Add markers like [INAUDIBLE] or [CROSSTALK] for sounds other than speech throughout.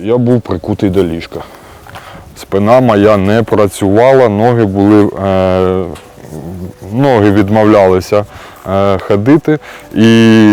Я був прикутий до ліжка. Спина моя не працювала, ноги були, е, ноги відмовлялися е, ходити. І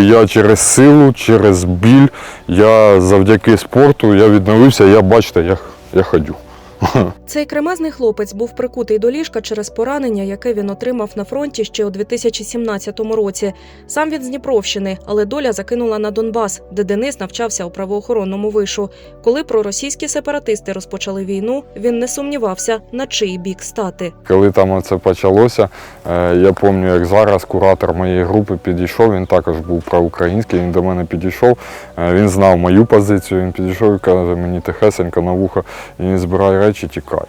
я через силу, через біль, я завдяки спорту я відновився, я бачите, я, я ходю. [LAUGHS] Цей кремезний хлопець був прикутий до ліжка через поранення, яке він отримав на фронті ще у 2017 році. Сам він з Дніпровщини, але доля закинула на Донбас, де Денис навчався у правоохоронному вишу. Коли проросійські сепаратисти розпочали війну, він не сумнівався, на чий бік стати. Коли там це почалося, е, я пам'ятаю, як зараз куратор моєї групи підійшов, він також був проукраїнський, він до мене підійшов, він знав мою позицію, він підійшов і каже мені тихесенько на вухо, і не збирай речі, тікай.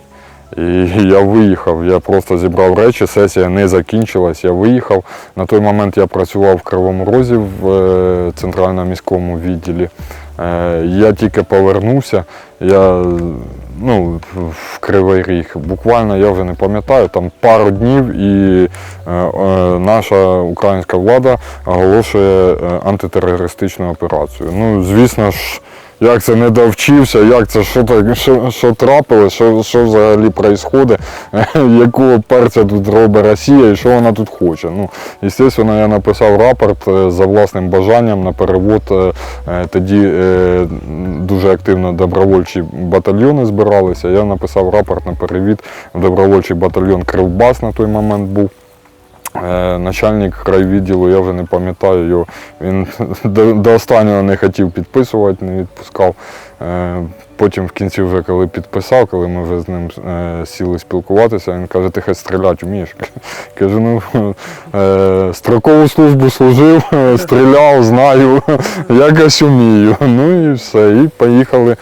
І [LAUGHS] я виїхав, я просто зібрав речі, сесія не закінчилась, я виїхав. На той момент я працював в Кривому Розі в е, центральному міському відділі. Е, Я тільки повернувся, я ну, в Кривий Ріг. Буквально я вже не пам'ятаю, там пару днів і е, е, наша українська влада оголошує антитерористичну операцію. Ну, звісно ж, як це не довчився, як це, що, що, що трапилось, що, що взагалі відбувається, [LAUGHS] якого перця тут робить Росія і що вона тут хоче. Ну, звісно, я написав рапорт е, за власним бажанням на перевод. е, е, Тоді дуже активно добровольчі батальйони збиралися. Я написав рапорт на перевід в добровольчий батальйон Кривбас на той момент був. Е, Начальник крайвідділу, я вже не пам'ятаю його, він [LAUGHS] до, до останнього не хотів підписувати, не відпускав. Е, Потім в кінці, вже коли підписав, коли ми вже з ним е, сіли спілкуватися, він каже, ти хоч стріляти вмієш. [LAUGHS] Кажу, ну е, строкову службу служив, стріляв, знаю, [LAUGHS] якось вмію. [LAUGHS] Ну і все. І поїхали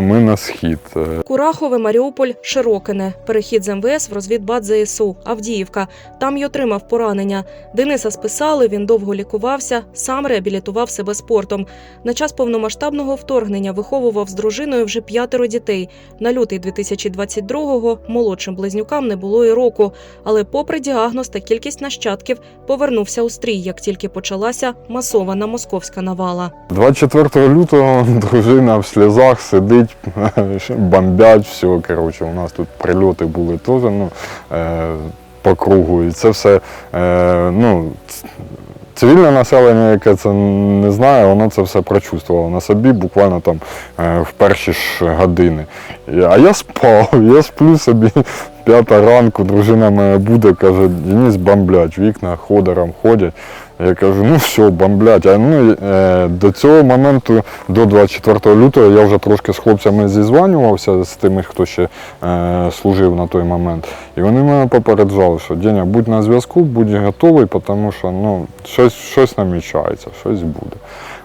ми на схід. Курахове, Маріуполь, Широкине. Перехід з МВС в розвідбат ЗСУ, Авдіївка. Там й отримав поранення. Дениса списали, він довго лікувався, сам реабілітував себе спортом. На час повномасштабного вторгнення виховував з дружиною вже п'ятеро дітей. На лютий 2022-го молодшим близнюкам не було і року. Але попри діагноз та кількість нащадків, повернувся у стрій, як тільки почалася масована московська навала. 24 лютого дружина в сльозах сидить, [LAUGHS] бомбять, все. Коротше, у нас тут прильоти були теж ну, е, по кругу. І це все, е, ну, цивільне населення, яке це не знає, воно це все прочувствувало на собі буквально там е, в перші ж години. А я спав, [LAUGHS] я сплю собі. [LAUGHS] П'ята ранку, дружина моя буде, каже, Денис, бомблять, вікна ходором ходять. Я кажу, ну все, бомблять. А ну, е, до цього моменту, до 24 лютого, я вже трошки з хлопцями зізванювався, з тими, хто ще е, служив на той момент. І вони мене попереджали, що Деня, будь на зв'язку, будь готовий, тому що ну, щось, щось намічається, щось буде.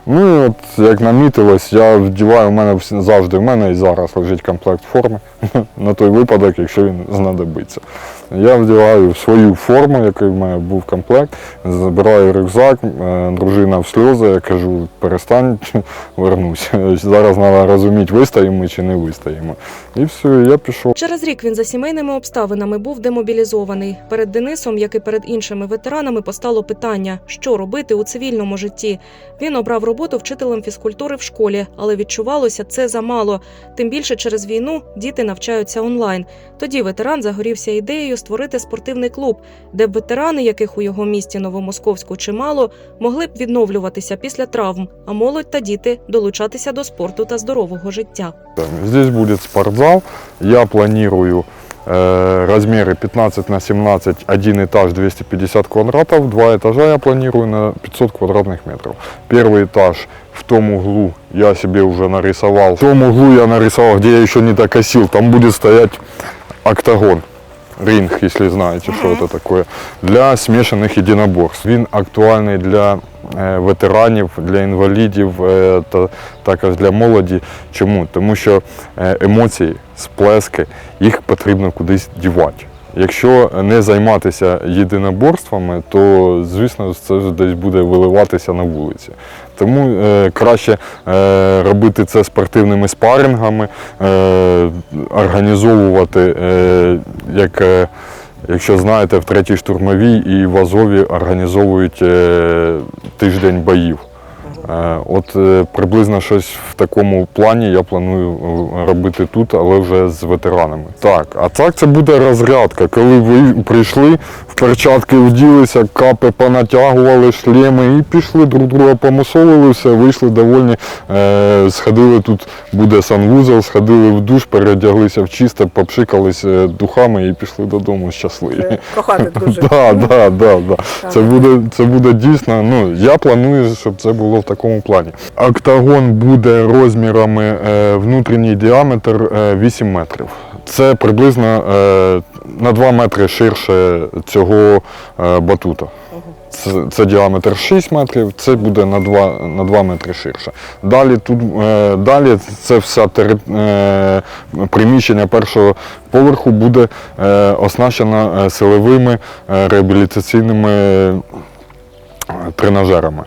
Ну і от як намітилось, я вдіваю, у мене завжди в мене і зараз лежить комплект форми [LAUGHS] на той випадок, якщо він знадобиться. Я вдіваю свою форму, який в мене був комплект, забираю рюкзак, е, дружина в сльози, я кажу, перестань, [LAUGHS] вернусь. Зараз треба розуміти, вистоїмо чи не вистоїмо. І все, я пішов. Через рік він за сімейними обставинами був демобілізований. Перед Денисом, як і перед іншими ветеранами, постало питання, що робити у цивільному житті. Він обрав роботу вчителем фізкультури в школі, але відчувалося це замало. Тим більше через війну діти навчаються онлайн. Тоді ветеран загорівся ідеєю створити спортивний клуб, де б ветерани, яких у його місті Новомосковську чимало, могли б відновлюватися після травм, а молодь та діти долучатися до спорту та здорового життя. Здесь будет спортзал. Я планирую э, размеры 15 на 17, один этаж 250 квадратов, два этажа я планирую на 500 квадратных метров. Первый этаж в том углу я себе уже нарисовал. В том углу я нарисовал, где я еще не докосил, там будет стоять октагон. Ринг, если знаете, что это такое, для смешанных единоборств. Він актуальний для е, ветеранів, для інвалідів е, та також для молоді. Чому? Тому що е, емоції, сплески, їх потрібно кудись дівати. Якщо не займатися єдиноборствами, то звісно це десь буде виливатися на вулиці. Тому е, краще е, робити це спортивними спарингами, е, організовувати, як, якщо знаєте, в третій штурмовій і в Азові організовують тиждень боїв. Е, От е, приблизно щось в такому плані я планую е, робити тут, але вже з ветеранами. Так, а так це буде розрядка, коли ви прийшли, в перчатки вділися, капи понатягували, шлеми і пішли друг друга помусолили, вийшли довольні. Сходили тут, буде санвузол, сходили в душ, переодяглися в чисте, попшикались е, духами і пішли додому щасливі. Кохати [LAUGHS] дуже. Да, да, да, да. Так. Це буде, це буде дійсно. Ну я планую, щоб це було в такому плані. Октагон буде розмірами е, внутрішній діаметр е, 8 метрів. Це приблизно е, на 2 метри ширше цього е, батута. Це, це діаметр 6 метрів, це буде на 2, на 2 метри ширше. Далі тут е, далі це все тери, е, приміщення першого поверху буде е, оснащено е, силовими е, реабілітаційними е, тренажерами.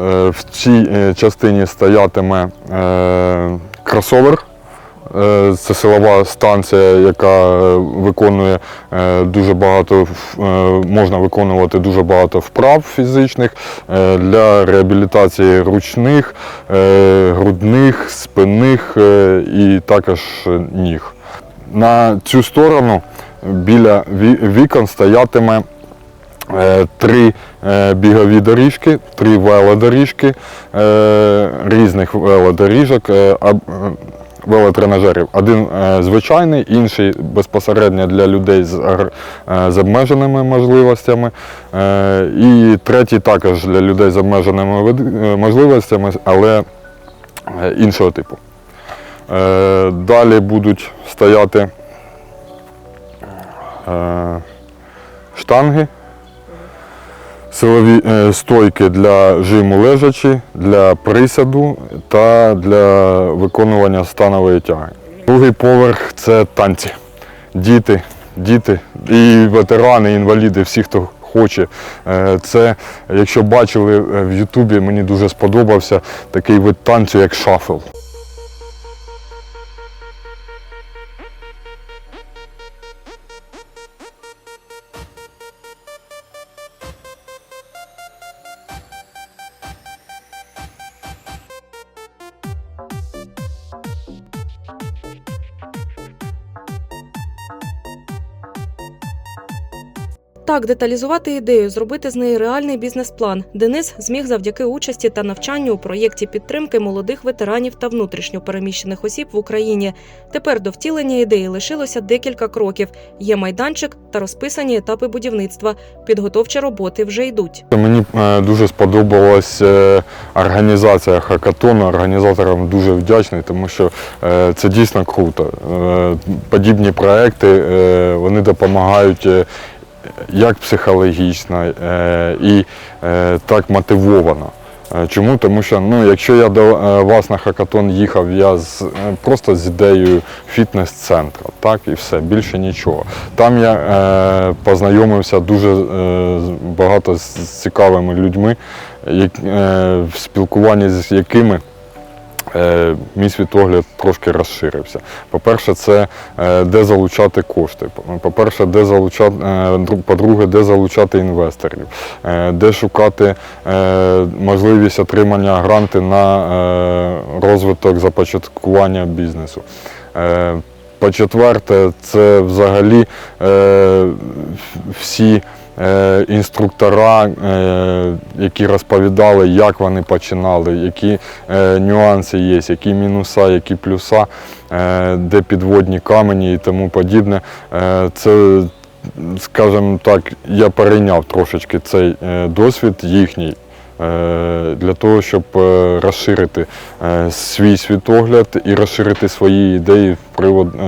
Е, в цій е, частині стоятиме е, кросовер. Це силова станція, яка виконує дуже багато, можна виконувати дуже багато вправ фізичних для реабілітації ручних, грудних, спинних і також ніг. На цю сторону біля вікон стоятиме три е, бігові доріжки, три велодоріжки, е, різних велодоріжок, е, е, велотренажерів. Один е, звичайний, інший безпосередньо для людей з, е, обмеженими можливостями. е, І третій також для людей з обмеженими е, можливостями, але е, іншого типу. Е, Далі будуть стояти е, штанги, силові е, стойки для жиму лежачі, для присяду та для виконування станової тяги. Другий поверх це танці. Діти, діти і ветерани, і інваліди, всі, хто хоче. Е, Це, якщо бачили е, в Ютубі, мені дуже сподобався такий вид танцю, як шафл. Так, деталізувати ідею, зробити з неї реальний бізнес-план. Денис зміг завдяки участі та навчанню у проєкті підтримки молодих ветеранів та внутрішньо переміщених осіб в Україні. Тепер до втілення ідеї лишилося декілька кроків. Є майданчик та розписані етапи будівництва. Підготовчі роботи вже йдуть. Мені е, дуже сподобалась е, організація хакатону. Організаторам дуже вдячний, тому що е, це дійсно круто. Подібні проекти вони допомагають як психологічно е, і е, так мотивовано. Е, Чому? Тому що ну, якщо я до вас на хакатон їхав, я з, просто з ідеєю фітнес-центру, так і все, більше нічого. Там я е, познайомився дуже е, багато з цікавими людьми, як, е, в спілкуванні з якими мій світогляд трошки розширився. По-перше, це е, де залучати кошти. По-перше, де залучати, е, по-друге, де залучати інвесторів, е, де шукати е, можливість отримання гранти на е, розвиток започаткування бізнесу. Е, По-четверте, це взагалі е, всі е, інструктора, е, які розповідали, як вони починали, які е, нюанси є, які мінуса, які плюса, е, де підводні камені і тому подібне. Е, це, скажімо так, я перейняв трошечки цей е, досвід їхній. Е, Для того, щоб е, розширити е, свій світогляд і розширити свої ідеї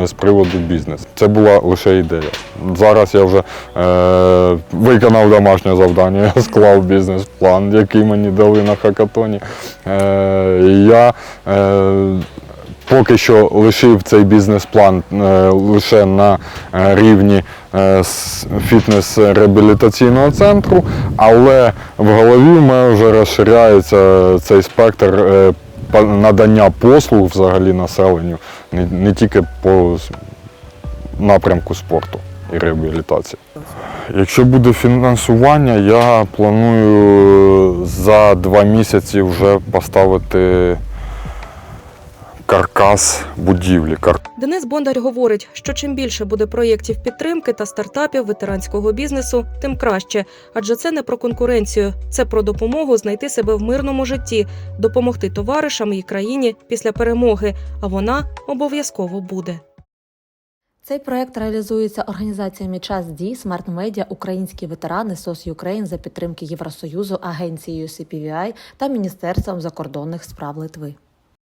з приводу бізнесу. Це була лише ідея. Зараз я вже виконав домашнє завдання, я [LAUGHS] склав бізнес-план, який мені дали на хакатоні. Я поки що лишив цей бізнес-план е, лише на е, рівні е, фітнес-реабілітаційного центру, але в голові в мене вже розширяється цей спектр надання послуг взагалі населенню, не тільки по напрямку спорту і реабілітації. Якщо буде фінансування, я планую за два місяці вже поставити каркас будівлі. Денис Бондар говорить, що чим більше буде проєктів підтримки та стартапів ветеранського бізнесу, тим краще. Адже це не про конкуренцію, це про допомогу знайти себе в мирному житті, допомогти товаришам і країні після перемоги. А вона обов'язково буде. Цей проект реалізується організаціями Час дій, Смарт Медіа, Українські ветерани, СОС Юкрейн за підтримки Євросоюзу, агенцією CPVI та Міністерством закордонних справ Литви.